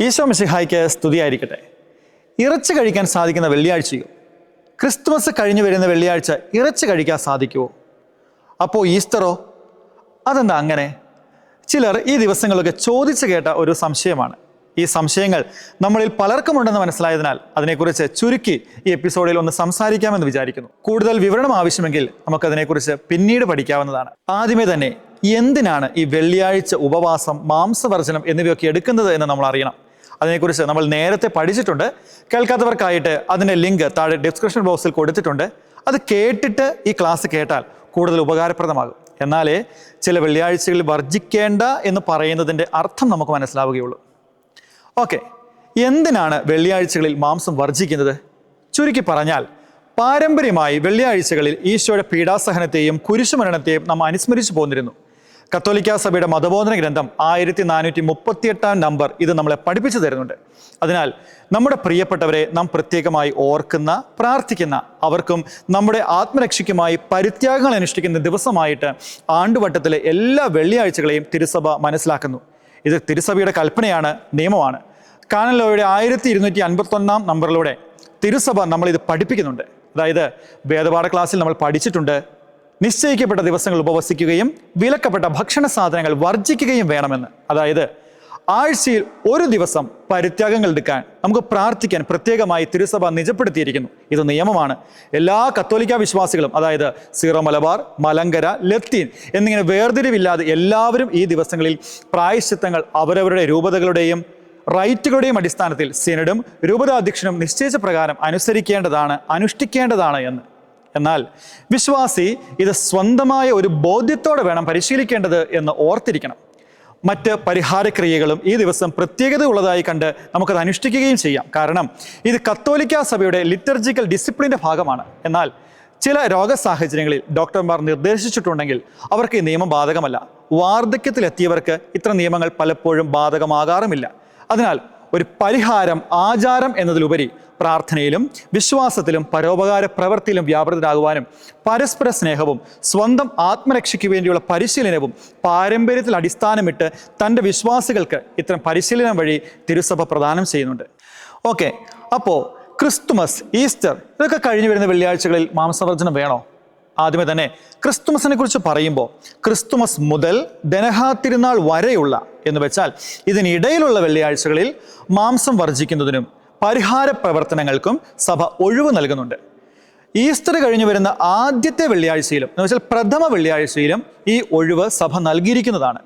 ഈശോ മിശിഹായ്ക്ക് സ്തുതിയായിരിക്കട്ടെ. ഇറച്ചി കഴിക്കാൻ സാധിക്കുന്ന വെള്ളിയാഴ്ചയോ ക്രിസ്തുമസ് കഴിഞ്ഞു വരുന്ന വെള്ളിയാഴ്ച ഇറച്ചി കഴിക്കാൻ സാധിക്കുമോ അപ്പോൾ ഈസ്റ്ററോ? അതെന്താ അങ്ങനെ? ചിലർ ഈ ദിവസങ്ങളൊക്കെ ചോദിച്ചു കേട്ട ഒരു സംശയമാണ്. ഈ സംശയങ്ങൾ നമ്മളിൽ പലർക്കും ഉണ്ടെന്ന് മനസ്സിലായതിനാൽ അതിനെക്കുറിച്ച് ചുരുക്കി ഈ എപ്പിസോഡിൽ ഒന്ന് സംസാരിക്കാമെന്ന് വിചാരിക്കുന്നു. കൂടുതൽ വിവരണം ആവശ്യമെങ്കിൽ നമുക്കതിനെക്കുറിച്ച് പിന്നീട് പഠിക്കാവുന്നതാണ്. ആദ്യമേ തന്നെ എന്തിനാണ് ഈ വെള്ളിയാഴ്ച ഉപവാസം മാംസവർജനം എന്നിവയൊക്കെ എടുക്കുന്നത് എന്ന് നമ്മൾ അറിയണം. അതിനെക്കുറിച്ച് നമ്മൾ നേരത്തെ പഠിച്ചിട്ടുണ്ട്. കേൾക്കാത്തവർക്കായിട്ട് അതിന്റെ ലിങ്ക് താഴെ ഡിസ്ക്രിപ്ഷൻ ബോക്സിൽ കൊടുത്തിട്ടുണ്ട്. അത് കേട്ടിട്ട് ഈ ക്ലാസ് കേട്ടാൽ കൂടുതൽ ഉപകാരപ്രദമാകും. എന്നാലേ ചില വെള്ളിയാഴ്ചകളിൽ വർജിക്കേണ്ട എന്ന് പറയുന്നതിന്റെ അർത്ഥം നമുക്ക് മനസ്സിലാവുകയുള്ളൂ. ഓക്കെ. എന്തിനാണ് വെള്ളിയാഴ്ചകളിൽ മാംസം വർജിക്കുന്നത്? ചുരുക്കി പറഞ്ഞാൽ പാരമ്പര്യമായി വെള്ളിയാഴ്ചകളിൽ ഈശോയുടെ പീഡാസഹനത്തെയും കുരിശുമരണത്തെയും നാം അനുസ്മരിച്ചു പോന്നിരുന്നു. കത്തോലിക്ക സഭയുടെ മതബോധന ഗ്രന്ഥം ആയിരത്തി നാനൂറ്റി മുപ്പത്തിയെട്ടാം നമ്പർ ഇത് നമ്മളെ പഠിപ്പിച്ചു തരുന്നുണ്ട്. അതിനാൽ നമ്മുടെ പ്രിയപ്പെട്ടവരെ നാം പ്രത്യേകമായി ഓർക്കുന്ന പ്രാർത്ഥിക്കുന്ന അവർക്കും നമ്മുടെ ആത്മരക്ഷയ്ക്കുമായി പരിത്യാഗങ്ങൾ അനുഷ്ഠിക്കുന്ന ദിവസമായിട്ട് ആണ്ടുവട്ടത്തിലെ എല്ലാ വെള്ളിയാഴ്ചകളെയും തിരുസഭ മനസ്സിലാക്കുന്നു. ഇത് തിരുസഭയുടെ കൽപ്പനയാണ് നിയമമാണ്. കാനലോയുടെ ആയിരത്തി ഇരുന്നൂറ്റി അൻപത്തൊന്നാം നമ്പറിലൂടെ തിരുസഭ നമ്മളിത് പഠിപ്പിക്കുന്നുണ്ട്. അതായത് വേദപാഠ ക്ലാസ്സിൽ നമ്മൾ പഠിച്ചിട്ടുണ്ട്. നിശ്ചയിക്കപ്പെട്ട ദിവസങ്ങൾ ഉപവസിക്കുകയും വിലക്കപ്പെട്ട ഭക്ഷണ സാധനങ്ങൾ വർജിക്കുകയും വേണമെന്ന്. അതായത് ആഴ്ചയിൽ ഒരു ദിവസം പരിത്യാഗങ്ങൾ എടുക്കാൻ നമുക്ക് പ്രാർത്ഥിക്കാൻ പ്രത്യേകമായി തിരുസഭ നിജപ്പെടുത്തിയിരിക്കുന്നു. ഇത് നിയമമാണ്. എല്ലാ കത്തോലിക്ക വിശ്വാസികളും അതായത് സീറോ മലബാർ മലങ്കര ലത്തീൻ എന്നിങ്ങനെ വേർതിരിവില്ലാതെ എല്ലാവരും ഈ ദിവസങ്ങളിൽ പ്രായശ്ചിത്തങ്ങൾ അവരവരുടെ രൂപതകളുടെയും റൈറ്റുകളുടെയും അടിസ്ഥാനത്തിൽ സിനഡും രൂപതാധ്യക്ഷനും നിശ്ചയിച്ച പ്രകാരം അനുസരിക്കേണ്ടതാണ് അനുഷ്ഠിക്കേണ്ടതാണ് എന്ന്. എന്നാൽ വിശ്വാസി ഇത് സ്വന്തമായ ഒരു ബോധ്യത്തോടെ വേണം പരിശീലിക്കേണ്ടത് എന്ന് ഓർത്തിരിക്കണം. മറ്റ് പരിഹാരക്രിയകളും ഈ ദിവസം പ്രത്യേകത ഉള്ളതായി കണ്ട് നമുക്കത് അനുഷ്ഠിക്കുകയും ചെയ്യാം. കാരണം ഇത് കത്തോലിക്ക സഭയുടെ ലിറ്റർജിക്കൽ ഡിസിപ്ലിന്റെ ഭാഗമാണ്. എന്നാൽ ചില രോഗ സാഹചര്യങ്ങളിൽ ഡോക്ടർമാർ നിർദ്ദേശിച്ചിട്ടുണ്ടെങ്കിൽ അവർക്ക് ഈ നിയമം ബാധകമല്ല. വാർദ്ധക്യത്തിലെത്തിയവർക്ക് ഇത്ര നിയമങ്ങൾ പലപ്പോഴും ബാധകമാകാറുമില്ല. അതിനാൽ ഒരു പരിഹാരം ആചാരം എന്നതിലുപരി പ്രാർത്ഥനയിലും വിശ്വാസത്തിലും പരോപകാര പ്രവൃത്തിയിലും വ്യാപൃതരാകുവാനും പരസ്പര സ്നേഹവും സ്വന്തം ആത്മരക്ഷയ്ക്ക് വേണ്ടിയുള്ള പരിശീലനവും പാരമ്പര്യത്തിൽ അടിസ്ഥാനമിട്ട് തന്റെ വിശ്വാസികൾക്ക് ഇത്തരം പരിശീലനം വഴി തിരുസഭ പ്രദാനം ചെയ്യുന്നുണ്ട്. ഓക്കെ അപ്പോൾ ക്രിസ്തുമസ് ഈസ്റ്റർ ഇതൊക്കെ കഴിഞ്ഞു വരുന്ന വെള്ളിയാഴ്ചകളിൽ മാംസവർജനം വേണോ? ആദ്യമേ തന്നെ ക്രിസ്തുമസിനെ കുറിച്ച് പറയുമ്പോൾ ക്രിസ്തുമസ് മുതൽ ദനഹാ തിരുനാൾ വരെയുള്ള എന്ന് വെച്ചാൽ ഇതിനിടയിലുള്ള വെള്ളിയാഴ്ചകളിൽ മാംസം വർജിക്കുന്നതിനും പരിഹാര പ്രവർത്തനങ്ങൾക്കും സഭ ഒഴിവ് നൽകുന്നുണ്ട്. ഈസ്റ്റർ കഴിഞ്ഞു വരുന്ന ആദ്യത്തെ വെള്ളിയാഴ്ചയിലും എന്ന് വെച്ചാൽ പ്രഥമ വെള്ളിയാഴ്ചയിലും ഈ ഒഴിവ് സഭ നൽകിയിരിക്കുന്നതാണ്.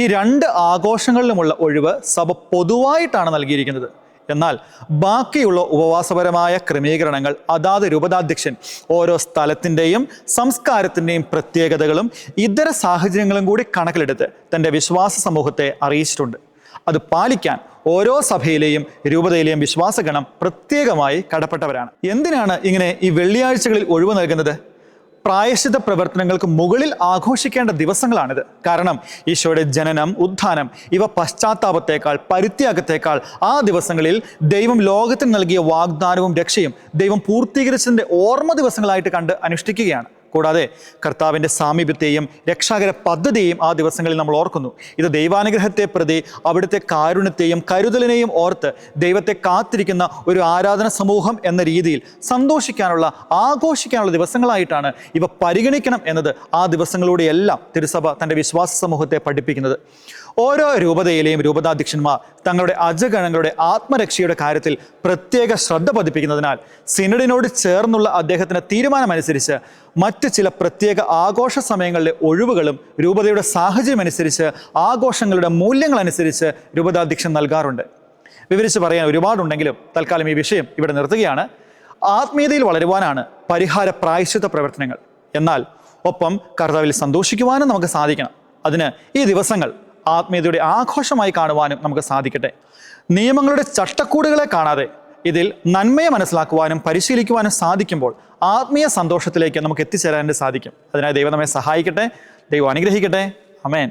ഈ രണ്ട് ആഘോഷങ്ങളിലുമുള്ള ഒഴിവ് സഭ പൊതുവായിട്ടാണ് നൽകിയിരിക്കുന്നത്. എന്നാൽ ബാക്കിയുള്ള ഉപവാസപരമായ ക്രമീകരണങ്ങൾ അതാത് രൂപതാധ്യക്ഷൻ ഓരോ സ്ഥലത്തിന്റെയും സംസ്കാരത്തിന്റെയും പ്രത്യേകതകളും ഇതര സാഹചര്യങ്ങളും കൂടി കണക്കിലെടുത്ത് തന്റെ വിശ്വാസ സമൂഹത്തെ അറിയിച്ചിട്ടുണ്ട്. അത് പാലിക്കാൻ ഓരോ സഭയിലെയും രൂപതയിലെയും വിശ്വാസഗണം പ്രത്യേകമായി കടപ്പെട്ടവരാണ്. എന്തിനാണ് ഇങ്ങനെ ഈ വെള്ളിയാഴ്ചകളിൽ ഒഴിവ് നൽകുന്നത്? പ്രായശ്ചിത്ത പ്രവർത്തനങ്ങൾക്ക് മുകളിൽ ആഘോഷിക്കേണ്ട ദിവസങ്ങളാണിത്. കാരണം ഈശോയുടെ ജനനം ഉത്ഥാനം ഇവ പശ്ചാത്താപത്തേക്കാൾ പരിത്യാഗത്തേക്കാൾ ആ ദിവസങ്ങളിൽ ദൈവം ലോകത്തിന് നൽകിയ വാഗ്ദാനവും രക്ഷയും ദൈവം പൂർത്തീകരിച്ചതിന്റെ ഓർമ്മ ദിവസങ്ങളായിട്ട് കണ്ട് അനുഷ്ഠിക്കുകയാണ്. കൂടാതെ കർത്താവിന്റെ സാമീപ്യത്തെയും രക്ഷാകര പദ്ധതിയെയും ആ ദിവസങ്ങളിൽ നമ്മൾ ഓർക്കുന്നു. ഇത് ദൈവാനുഗ്രഹത്തെ പ്രതി അവിടുത്തെ കാരുണ്യത്തെയും കരുതലിനെയും ഓർത്ത് ദൈവത്തെ കാത്തിരിക്കുന്ന ഒരു ആരാധന സമൂഹം എന്ന രീതിയിൽ സന്തോഷിക്കാനുള്ള ആഘോഷിക്കാനുള്ള ദിവസങ്ങളായിട്ടാണ് ഇവ പരിഗണിക്കണം എന്നത് ആ ദിവസങ്ങളിലൂടെയെല്ലാം തിരുസഭ തന്റെ വിശ്വാസ സമൂഹത്തെ പഠിപ്പിക്കുന്നത്. ഓരോ രൂപതയിലെയും രൂപതാധ്യക്ഷന്മാർ തങ്ങളുടെ അജഗണങ്ങളുടെ ആത്മരക്ഷയുടെ കാര്യത്തിൽ പ്രത്യേക ശ്രദ്ധ പതിപ്പിക്കുന്നതിനാൽ സിനഡിനോട് ചേർന്നുള്ള അദ്ദേഹത്തിന്റെ തീരുമാനമനുസരിച്ച് മറ്റ് ചില പ്രത്യേക ആഘോഷ സമയങ്ങളിലെ ഒഴിവുകളും രൂപതയുടെ സാഹചര്യം അനുസരിച്ച് ആഘോഷങ്ങളുടെ മൂല്യങ്ങൾ അനുസരിച്ച് രൂപതാധ്യക്ഷൻ നൽകാറുണ്ട്. വിവരിച്ച് പറയാൻ ഒരുപാടുണ്ടെങ്കിലും തൽക്കാലം ഈ വിഷയം ഇവിടെ നിർത്തുകയാണ്. ആത്മീയതയിൽ വളരുവാനാണ് പരിഹാര പ്രായശ്ചിത്ത പ്രവർത്തനങ്ങൾ. എന്നാൽ ഒപ്പം കർത്താവിൽ സന്തോഷിക്കുവാനും നമുക്ക് സാധിക്കണം. അതിന് ഈ ദിവസങ്ങൾ ആത്മീയതയുടെ ആഘോഷമായി കാണുവാനും നമുക്ക് സാധിക്കട്ടെ. നിയമങ്ങളുടെ ചട്ടക്കൂടുകളെ കാണാതെ ഇതിൽ നന്മയെ മനസ്സിലാക്കുവാനും പരിശീലിക്കുവാനും സാധിക്കുമ്പോൾ ആത്മീയ സന്തോഷത്തിലേക്ക് നമുക്ക് എത്തിച്ചേരാൻ സാധിക്കും. അതിനായി ദൈവം നമ്മെ സഹായിക്കട്ടെ ദൈവം അനുഗ്രഹിക്കട്ടെ. അമേൻ